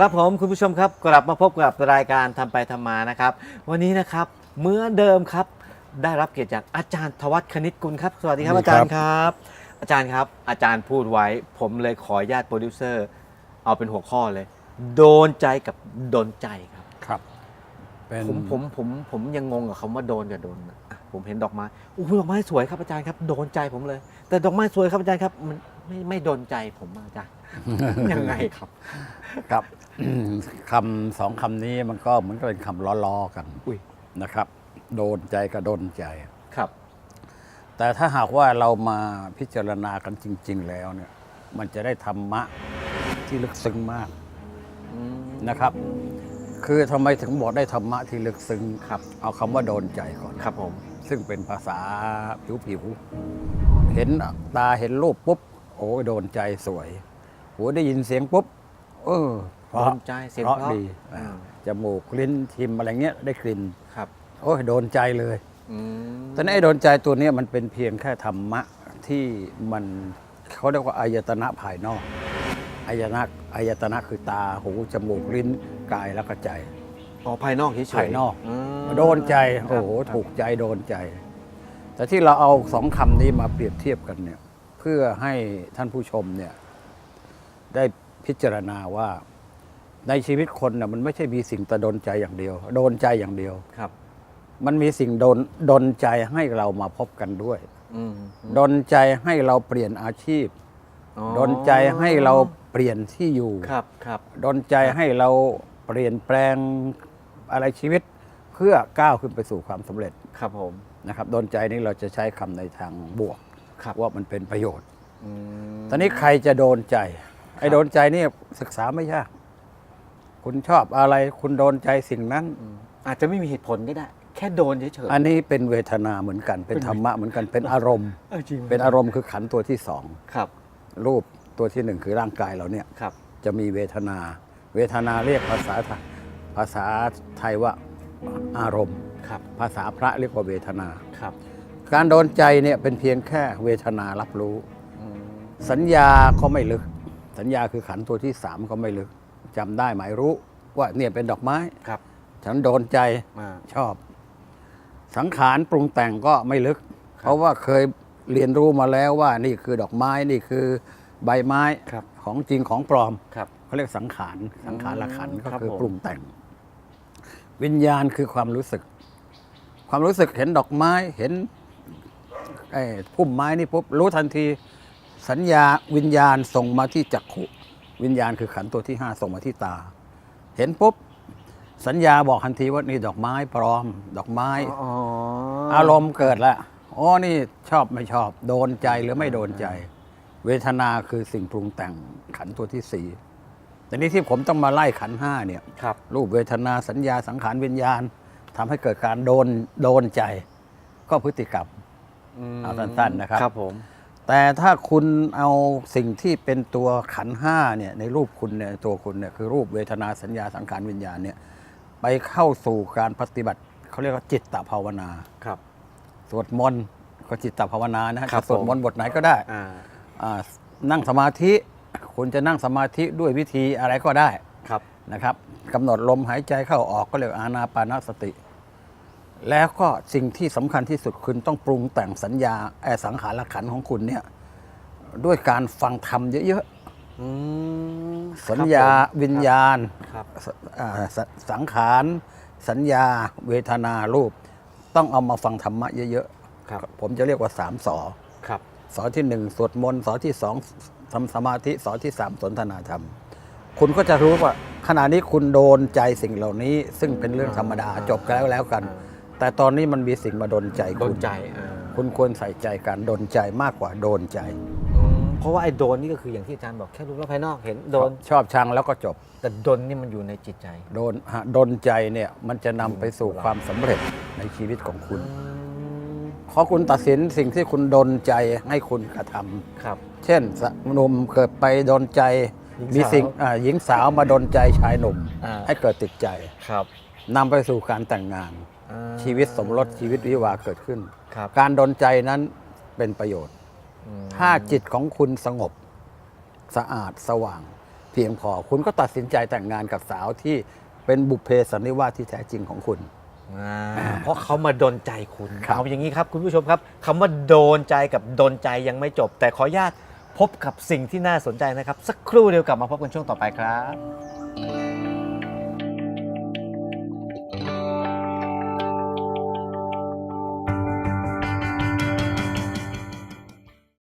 ครับผมคุณผู้ชมครับกลับมาพบกับรายการทำไปทำมานะครับ วันนี้นะครับเมื่อเดิมครับ ได้รับเกียรติจากอาจารย์ทวัฒคณิตกุลครับ สวัสดีครับสวัสอาดีจาครัรบย์ครับ อาจารย์ครับ อาจารย์พูดไว้ ผมเลยขออนุญาตโปรดิวเซอร์ เอาเป็นหัวข้อเลย โดนใจกับโดนใจครับครับเป็นผมผมผมผมยังงงกับคำว่าโดนกับโดนอะอะผมเห็นดอกไม้โอ้โหดอกไม้สวยครับอาจารย์ครับ โดนใจผมเลย แต่ดอกไม้สวยครับอาจารย์ครับมัน ไม่ไม่โดนใจผมอะอาจารย์ ยังไงครับ ครับ คำสองคำนี้มันก็เหมือนกับเป็นคำล้อๆกันอุ้ยนะครับ โดนใจกับโดนใจครับ แต่ถ้าหากว่าเรามาพิจารณากันจริง ๆ แล้วเนี่ย มันจะได้ธรรมะที่ลึกซึ้งมากอืมนะครับ คือทำไมถึงบอกได้ธรรมะที่ลึกซึ้งครับ เอาคำว่าโดนใจก่อนครับผม ซึ่งเป็นภาษาผิวๆเห็นตาเห็นรูปปุ๊บ โอ้ยโดนใจสวยหูได้ยินเสียงปุ๊บ เออเพโดราะนใจเสียงเพราะเพราะดีอ่าอ่าจมูกลิ้นชิมอะไรเงี้ยได้กลิ่นครับโอ้ยโดนใจเลยอืมแต่ในไอ้โดนใจตัวเนี้ยมันเป็นเพียงแค่ธรรมะที่มันเขาเรียกว่าอายตนะภายนอกอายตนะอายตนะคือตาหูจมูกลิ้นกายแล้วก็ใจ อ๋อภายนอกเฉยๆภายนอก มโดนใจครับโอ้โห ครับถูกใจโดนใจ แต่ที่เราเอาสองคำนี้มาเปรียบเทียบกันเนี่ย เพื่อให้ท่านผู้ชมเนี่ยได้พิจารณาว่าในชีวิตคนน่ะมันไม่ใช่มีสิ่งแต่โดนใจอย่างเดียว โดนใจอย่างเดียวครับ มันมีสิ่งโดนดนใจให้เรามาพบกันด้วยอืมดนใจให้เราเปลี่ยนอาชีพอ๋อดนใจให้เราเปลี่ยนที่อยู่ครับครับดนใจให้เราเปลี่ยนแปลงอะไรชีวิตเพื่อก้าวขึ้นไปสู่ความสำเร็จครับผมนะครับ ดนใจนี้เราจะใช้คำในทางบวก ครับ ว่ามันเป็นประโยชน์ อืม ตอนนี้ใครจะโดนใจ ไอ้โดนใจนี่ศึกษาไม่ยาก คุณชอบอะไรคุณโดนใจสิ่งนั้นอืมอาจจะไม่มีเหตุผลก็ได้ แค่โดนเฉยๆอันนี้เป็นเวทนาเหมือนกัน เป็นธรรมะเหมือนกันเป็นอารมณ์เออจริงเป็นอารมณ์คือขันธ์ตัวที่สองครับรูปตัวที่หนึ่งคือร่างกายเราเนี่ย ครับ จะมีเวทนา เวทนาเรียกภาษาไทยภาษาไทยว่าอารมณ์ ครับภาษาพระเรียกว่าเวทนา ครับ การโดนใจเนี่ยเป็นเพียงแค่เวทนารับรู้อืมสัญญาก็ไม่ลึก สัญญาคือขันธ์ตัวที่สามก็ไม่ลึกจำได้หมายรู้ว่าเนี่ยเป็นดอกไม้ครับ ฉันโดนใจมาชอบ สังขารปรุงแต่งก็ไม่ลึกครับเพราะว่าเคยเรียนรู้มาแล้วว่านี่คือดอกไม้นี่คือใบไม้ครับ ของจริงของปลอม ครับ เขาเรียกสังขาร สังขารละขันธ์ก็ครับคือผม ปรุงแต่ง วิญญาณคือความรู้สึก ความรู้สึกเห็นดอกไม้ เห็น ไอ้พุ่มไม้นี่ปุ๊บรู้ทันที สัญญาวิญญาณส่งมาที่จักขุ วิญญาณคือขันธ์ตัวที่ห้าส่งมาที่ตา เห็นปุ๊บสัญญาบอกทันทีว่านี่ดอกไม้ปลอม ดอกไม้อ๋ออารมณ์เกิดแล้วอ๋อนี่ชอบไม่ชอบ โดนใจหรือไม่โดนใจ เวทนาคือสิ่งปรุงแต่งขันธ์ตัวที่สี่แต่นี้ที่ผมต้องมาไล่ขันธ์ห้าเนี่ยครับรูปเวทนาสัญญาสังขารวิญญาณทำให้เกิดการโดนโดนใจ ก็พฤติกรรมม เอาสั้นๆนะครับ ครับผม แต่ถ้าคุณเอาสิ่งที่เป็นตัวขันธ์ห้าเนี่ยในรูปคุณเนี่ยตัวคุณเนี่ยคือรูปเวทนาสัญญาสังขารวิญญาณเนี่ยไปเข้าสู่การปฏิบัติเขาเรียกว่าจิตตภาวนา ครับ สวดมนต์ก็จิตตภาวนานะฮะครับจะสวดผม มนต์บทไหนก็ได้อ่า อ่านั่งสมาธิคุณจะนั่งสมาธิด้วยวิธีอะไรก็ได้ ครับ นะครับกำหนดลมหายใจเข้าออกก็เรียกอานาปานสติ แล้วก็สิ่งที่สำคัญที่สุดคุณต้องปรุงแต่งสัญญาแออสังขารขันธ์ของคุณเนี่ย ด้วยการฟังธรรมเยอะอืมๆสัญญาครับผมวิญญาณครับสอ่าสสังขาร สัญญา เวทนารูป ต้องเอามาฟังธรรมะเยอะครับๆผมจะเรียกว่าสามสอครับสอที่หนึ่งสวดมนต์สอที่สองทำสมาธิสอที่สามสนทนาธรรม คุณก็จะรู้ว่าขณะนี้คุณโดนใจสิ่งเหล่านี้ ซึ่งเป็นเรื่องธรรมดาอ่าจบแล้วแล้วกันอ่า แต่ตอนนี้มันมีสิ่งมาโดนใจโดคุนณใจอ่าคุณควรใส่ใจการโดนใจมากกว่าโดนใจ อืมเพราะว่าไอ้โดนนี่ก็คืออย่างที่อาจารย์บอกแค่รูปลักษณ์ภายนอกเห็นโดน ชอบชังแล้วก็จบ แต่โดนนี่มันอยู่ในจิตใจ โดนฮะโดนใจเนี่ยมันจะนำไปสู่ความสำเร็จในชีวิตของคุณอืมเพราะคุณตัดสินสิ่งที่คุณโดนใจให้คุณกระทำครับ เช่นสหนุ่มเกิดไปโดนใจหญิงมีสาวสิ่งอ่าหญิงสาวมาโดนใจชายหนุ่ม อ่า ให้เกิดติดใจครับ นำไปสู่การแต่งงานอ่า ชีวิตสมรสชีวิตวิวาห์เกิดขึ้น ครับการโดนใจนั้นเป็นประโยชน์ อืมถ้าจิตของคุณสงบสะอาดสว่างพียงพอคุณก็ตัดสินใจแต่งงานกับสาวที่เป็นบุพเพสันนิวาสที่แท้จริงของคุณ อ่าเพราะเขามาดนใจคุณครับ เอาอย่างนี้ครับคุณผู้ชมครับคำว่าโดนใจกับดนใจยังไม่จบ แต่ขออนุญาตพบกับสิ่งที่น่าสนใจนะครับ สักครู่เดียวกลับมาพบกันช่วงต่อไปครับ